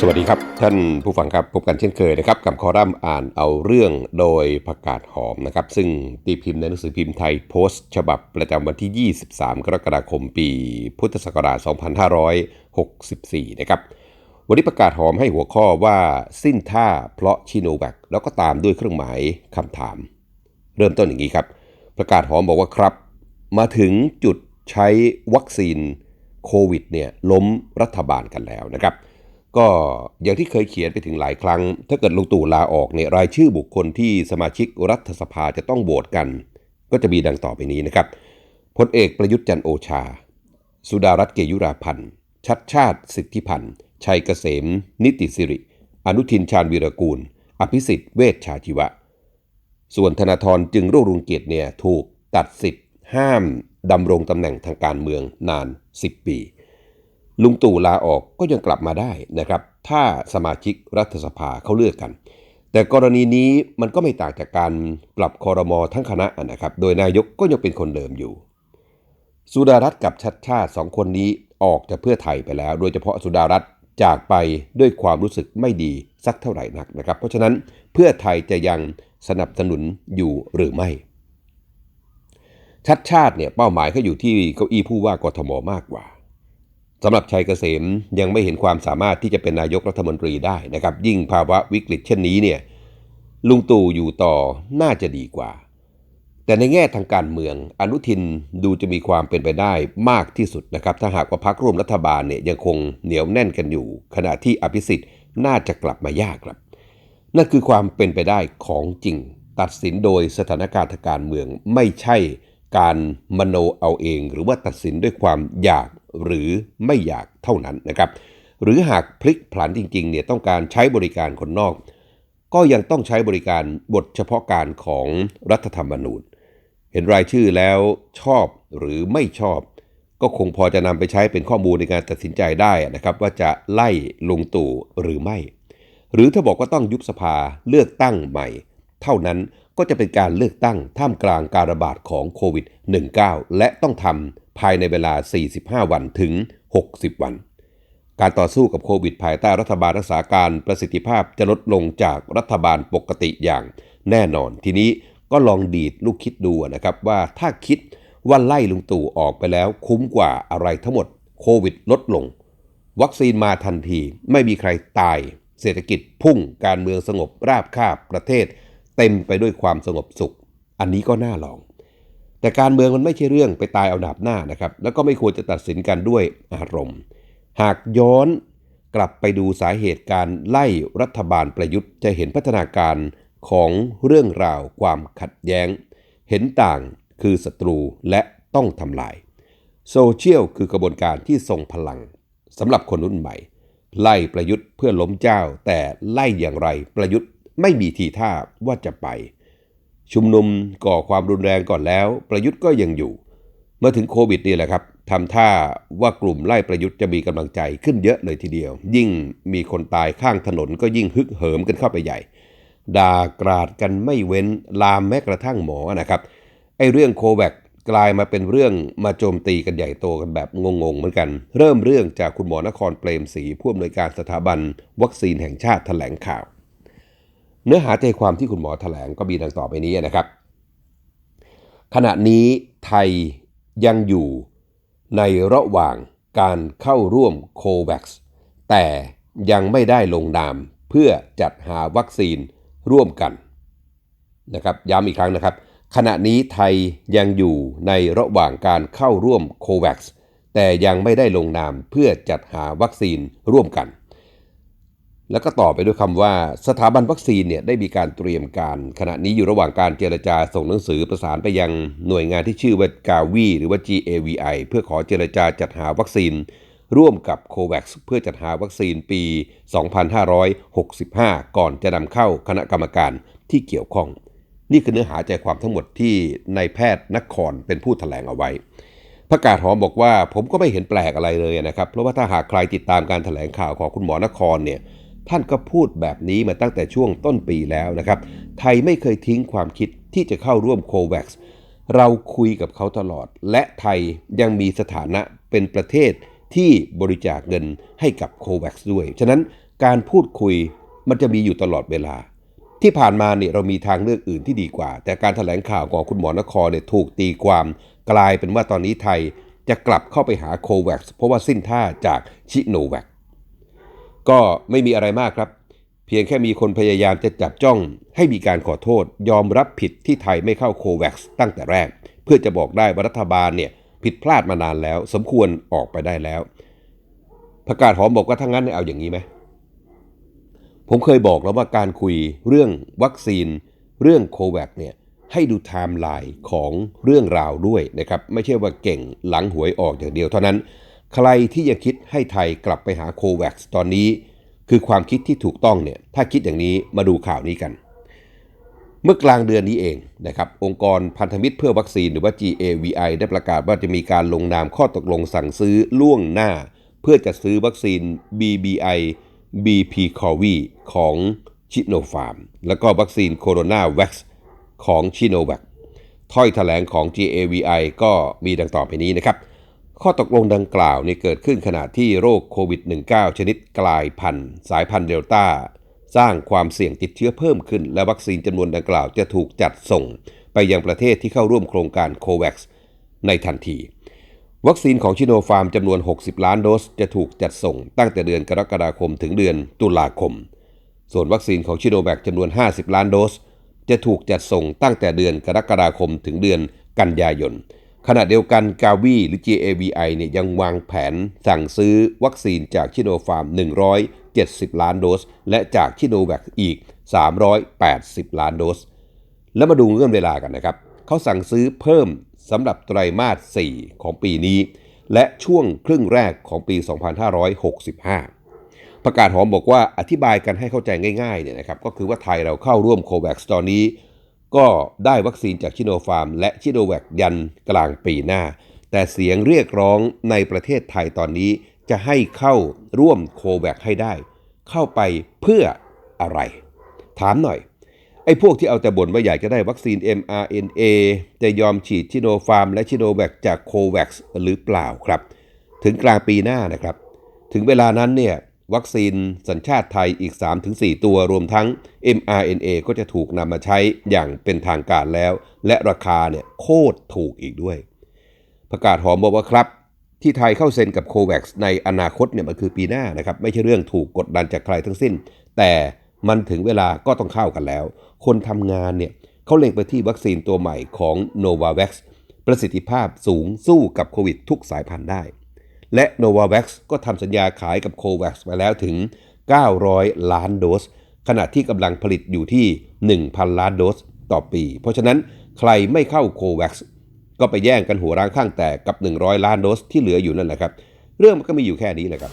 สวัสดีครับ ท่านผู้ฟังครับพบกันเช่นเคยนะครับกับคอลัมน์อ่านเอาเรื่องโดยประกาศหอมนะครับ ซึ่งตีพิมพ์ในหนังสือพิมพ์ไทยโพสต์ ฉบับประจำวันที่ 23 กรกฎาคมปี พุทธศักราช 2564 นะครับ วันนี้ประกาศหอมให้หัวข้อว่าสิ้นท่าเพราะชิโนแวคแล้วก็ตามด้วยเครื่องหมายคำถาม เริ่มต้นอย่างนี้ครับ ประกาศหอมบอกว่าครับ มาถึงจุดใช้วัคซีนโควิดเนี่ยล้มรัฐบาลกันแล้วนะครับ ก็อย่างที่เคยเขียนไปถึงหลายครั้ง ถ้าเกิดลุงตู่ลาออกเนี่ยรายชื่อบุคคลที่สมาชิกรัฐสภาจะต้องโหวตกัน ก็จะมีดังต่อไปนี้นะครับพลเอกประยุทธ์จันโอชา สุดารัตน์เกยุราพันธ์ ชัดชาติสิทธิพันธ์ ชัยเกษม นิติสิริ อนุทินชาญวีรกูล อภิสิทธิ์เวชชาชีวะ ส่วนธนาธรจึงรุ่งรุงเกียรติเนี่ยถูกตัดสิทธิ์ห้ามดำรงตำแหน่งทางการเมืองนาน 10 ปี ลุงตู่ลาออกก็ยังกลับมาได้นะครับ ถ้าสมาชิกรัฐสภาเขาเลือกกัน แต่กรณีนี้มันก็ไม่ต่างจากการปรับคอรมอทั้งคณะนะครับ โดยนายกก็ยังเป็นคนเดิมอยู่ สุดารัตน์กับชัดชาติสองคนนี้ออกจากเพื่อไทยไปแล้ว โดยเฉพาะสุดารัตน์จากไปด้วยความรู้สึกไม่ดีสักเท่าไหร่นักนะครับ เพราะฉะนั้นเพื่อไทยจะยังสนับสนุนอยู่หรือไม่ ชัดชาติเนี่ยเป้าหมายเขาอยู่ที่เก้าอี้ผู้ว่ากทมมากกว่า สำหรับชัยเกษมยังไม่เห็นความสามารถที่จะเป็นนายกรัฐมนตรีได้นะครับ ยิ่งภาวะวิกฤตเช่นนี้เนี่ยลุงตู่อยู่ต่อน่าจะดีกว่า แต่ในแง่ทางการเมือง อนุทินดูจะมีความเป็นไปได้มากที่สุดนะครับ ถ้าหากว่าพักร่วมรัฐบาลเนี่ยยังคงเหนียวแน่นกันอยู่ ขณะที่อภิสิทธิ์น่าจะกลับมายากครับ นั่นคือความเป็นไปได้ของจริง ตัดสินโดยสถานการณ์ทางการเมืองไม่ใช่การมโนเอาเอง หรือว่าตัดสินด้วยความอยาก หรือไม่อยากเท่านั้นนะครับหรือหากพลิกผันจริงๆเนี่ยต้องการใช้บริการคนนอก ก็ยังต้องใช้บริการบทเฉพาะการของรัฐธรรมนูญ เห็นรายชื่อแล้วชอบหรือไม่ชอบ ก็คงพอจะนำไปใช้เป็นข้อมูลในการตัดสินใจได้นะครับ ว่าจะไล่ลงตู่หรือไม่ หรือถ้าบอกว่าต้องยุบสภาเลือกตั้งใหม่ เท่านั้นก็จะเป็นการเลือกตั้งท่ามกลางการระบาดของโควิด -19 และต้องทำ ภายในเวลา 45 วันถึง 60 วัน การต่อสู้กับโควิดภายใต้รัฐบาลรักษาการประสิทธิภาพจะลดลงจากรัฐบาลปกติอย่างแน่นอน ทีนี้ก็ลองดีดลูกคิดดูนะครับว่าถ้าคิดว่าไล่ลุงตู่ออกไปแล้วคุ้มกว่าอะไรทั้งหมดโควิดลดลง วัคซีนมาทันที ไม่มีใครตาย เศรษฐกิจพุ่งการเมืองสงบราบคาบประเทศ เต็มไปด้วยความสงบสุข อันนี้ก็น่าลอง แต่การเมืองมันไม่ใช่เรื่องไปตายเอาดาบหน้านะครับ แล้วก็ไม่ควรจะตัดสินกันด้วยอารมณ์ หากย้อนกลับไปดูสาเหตุการไล่รัฐบาลประยุทธ์ จะเห็นพัฒนาการของเรื่องราวความขัดแย้ง เห็นต่างคือศัตรูและต้องทำลาย โซเชียลคือกระบวนการที่ทรงพลังสำหรับคนรุ่นใหม่ ไล่ประยุทธ์เพื่อล้มเจ้า แต่ไล่อย่างไรประยุทธ์ไม่มีทีท่าว่าจะไป ชุมนุมก่อความรุนแรงก่อนแล้ว ประยุทธ์ก็ยังอยู่เมื่อถึงโควิดนี่แหละครับทำท่าว่ากลุ่มไล่ประยุทธ์จะมีกำลังใจขึ้นเยอะเลยทีเดียว ยิ่งมีคนตายข้างถนนก็ยิ่งฮึกเหิมกันเข้าไปใหญ่ ด่ากราดกันไม่เว้นลามแม้กระทั่งหมอนะครับไอ้เรื่องโควิดกลายมาเป็นเรื่องมาโจมตีกันใหญ่โตกันแบบงงๆเหมือนกัน เริ่มเรื่องจากคุณหมอนครเปรมศรีผู้อำนวยการสถาบัน วัคซีนแห่งชาติแถลงข่าว เนื้อหาใจความที่คุณหมอแถลงก็มีดังต่อไปนี้นะครับ ขณะนี้ไทยยังอยู่ในระหว่างการเข้าร่วมโควัคแต่ยังไม่ได้ลงนามเพื่อจัดหาวัคซีนร่วมกันนะครับย้ำอีกครั้งนะครับ ขณะนี้ไทยยังอยู่ในระหว่างการเข้าร่วมโควัคแต่ยังไม่ได้ลงนามเพื่อจัดหาวัคซีนร่วมกัน แล้วก็ต่อไปด้วยคำว่าสถาบันวัคซีนเนี่ยได้มีการเตรียมการ ขณะนี้อยู่ระหว่างการเจรจาส่งหนังสือประสานไปยังหน่วยงานที่ชื่อว่ากาวีหรือว่า GAVI เพื่อขอเจรจาจัดหาวัคซีน ร่วมกับโควัคเพื่อจัดหาวัคซีนปี 2565 ก่อนจะนำเข้าคณะกรรมการที่เกี่ยวข้อง นี่คือเนื้อหาใจความทั้งหมดที่นายแพทย์นครเป็นผู้ถแถลงเอาไว้ประกาศหอมบอกว่าผมก็ไม่เห็นแปลกอะไรเลยนะครับ เพราะว่าถ้าหากใครติดตามการถแถลงข่าวของคุณหมอนครเนี่ย ท่านก็พูดแบบนี้มาตั้งแต่ช่วงต้นปีแล้วนะครับ ไทยไม่เคยทิ้งความคิดที่จะเข้าร่วมโควัคเราคุยกับเขาตลอด และไทยยังมีสถานะเป็นประเทศที่บริจาคเงินให้กับโควัคด้วย ฉะนั้นการพูดคุยมันจะมีอยู่ตลอดเวลา ที่ผ่านมาเนี่ยเรามีทางเลือกอื่นที่ดีกว่า แต่การถแถลงข่าวของคุณหมอนครเนี่ยถูกตีความ กลายเป็นว่าตอนนี้ไทยจะกลับเข้าไปหาโควัคเพราะว่าสิ้นท่าจากชิโนแวค ก็ไม่มีอะไรมากครับ เพียงแค่มีคนพยายามจะจับจ้องให้มีการขอโทษ ยอมรับผิดที่ไทยไม่เข้าโควัคตั้งแต่แรก เพื่อจะบอกได้ว่ารัฐบาลเนี่ยผิดพลาดมานานแล้ว สมควรออกไปได้แล้วประกาศหอมบอกว่าถ้างั้นเนี่ยเอาอย่างนี้ไหมผมเคยบอกแล้วว่าการคุยเรื่องวัคซีน เรื่องโควัคเนี่ยให้ดูไทม์ไลน์ของเรื่องราวด้วยนะครับ ไม่ใช่ว่าเก่งหลังหวยออกอย่างเดียวเท่านั้น ใครที่จะคิดให้ไทยกลับไปหาโควัคตอนนี้ คือความคิดที่ถูกต้องเนี่ยถ้าคิดอย่างนี้มาดูข่าวนี้กัน เมื่อกลางเดือนนี้เองนะครับองค์กรพันธมิตรเพื่อวัคซีนหรือว่า GAVI ได้ประกาศว่าจะมีการลงนามข้อตกลงสั่งซื้อล่วงหน้า เพื่อจะซื้อวัคซีน BBI BP c o v i ของชิโนฟาร์ม แล้วก็วัคซีนโคโรนาแว็กซ์ของชิโนแวคถ้อยแถลงของ GAVI ก็มีดังต่อไปนี้นะครับ ข้อตกลงดังกล่าวนี่เกิดขึ้นขณะที่โรคโควิด -19 ชนิดกลายพันธุ์ สายพันธุ์เดลต้า สร้างความเสี่ยงติดเชื้อเพิ่มขึ้น และวัคซีนจำนวนดังกล่าวจะถูกจัดส่ง ไปยังประเทศที่เข้าร่วมโครงการโควัคในทันที วัคซีนของชิโนฟาร์มจำนวน 60 ล้านโดสจะถูกจัดส่ง ตั้งแต่เดือนกรกฎาคมถึงเดือนตุลาคม ส่วนวัคซีนของชิโนแวคจำนวน 50 ล้านโดส จะถูกจัดส่งตั้งแต่เดือนกรกฎาคมถึงเดือนกันยายน ขณะเดียวกันกาวีหรือ GAVI เนี่ยยังวางแผนสั่งซื้อวัคซีนจากชิโนฟาร์ม 170 ล้านโดส และจากชิโนแวคอีก 380 ล้านโดส แล้วมาดูเงื่อนเวลากันนะครับ เขาสั่งซื้อเพิ่มสำหรับไตรมาส 4 ของปีนี้ และช่วงครึ่งแรกของปี 2565 ประกาศหอมบอกว่าอธิบายกันให้เข้าใจง่ายๆเนี่ยนะครับก็คือว่าไทยเราเข้าร่วมโควัคตอนนี้ ก็ได้วัคซีนจากชิโนฟาร์ม และชิโนแวคยันกลางปีหน้า แต่เสียงเรียกร้องในประเทศไทยตอนนี้จะให้เข้าร่วมโควัคให้ได้ เข้าไปเพื่ออะไร ถามหน่อย ไอ้พวกที่เอาแต่บ่นว่าอยากจะได้วัคซีน mRNA จะยอมฉีดชิโนฟาร์มและชิโนแวคจากโควัคหรือเปล่าครับ ถึงกลางปีหน้านะครับ ถึงเวลานั้นเนี่ย วัคซีนสัญชาติไทยอีก 3-4 ตัวรวมทั้ง mRNA ก็จะถูกนำมาใช้อย่างเป็นทางการแล้ว และราคาเนี่ยโคตรถูกอีกด้วย ประกาศหอมบอกว่าครับ ที่ไทยเข้าเซ็นกับโควัคในอนาคตเนี่ยมันคือปีหน้านะครับ ไม่ใช่เรื่องถูกกดดันจากใครทั้งสิ้น แต่มันถึงเวลาก็ต้องเข้ากันแล้ว คนทำงานเนี่ยเขาเล็งไปที่วัคซีนตัวใหม่ของ Novavax ประสิทธิภาพสูงสู้กับโควิดทุกสายพันธุ์ได้ และ Novavax ก็ทำสัญญาขายกับ COVAX มาแล้วถึง 900 ล้านโดส ขณะที่กำลังผลิตอยู่ที่ 1,000 ล้านโดสต่อปี เพราะฉะนั้นใครไม่เข้า COVAX ก็ไปแย่งกันหัวร้างข้างแตกกับ 100 ล้านโดสที่เหลืออยู่นั่นแหละครับ เรื่องมันก็มีอยู่แค่นี้แหละครับ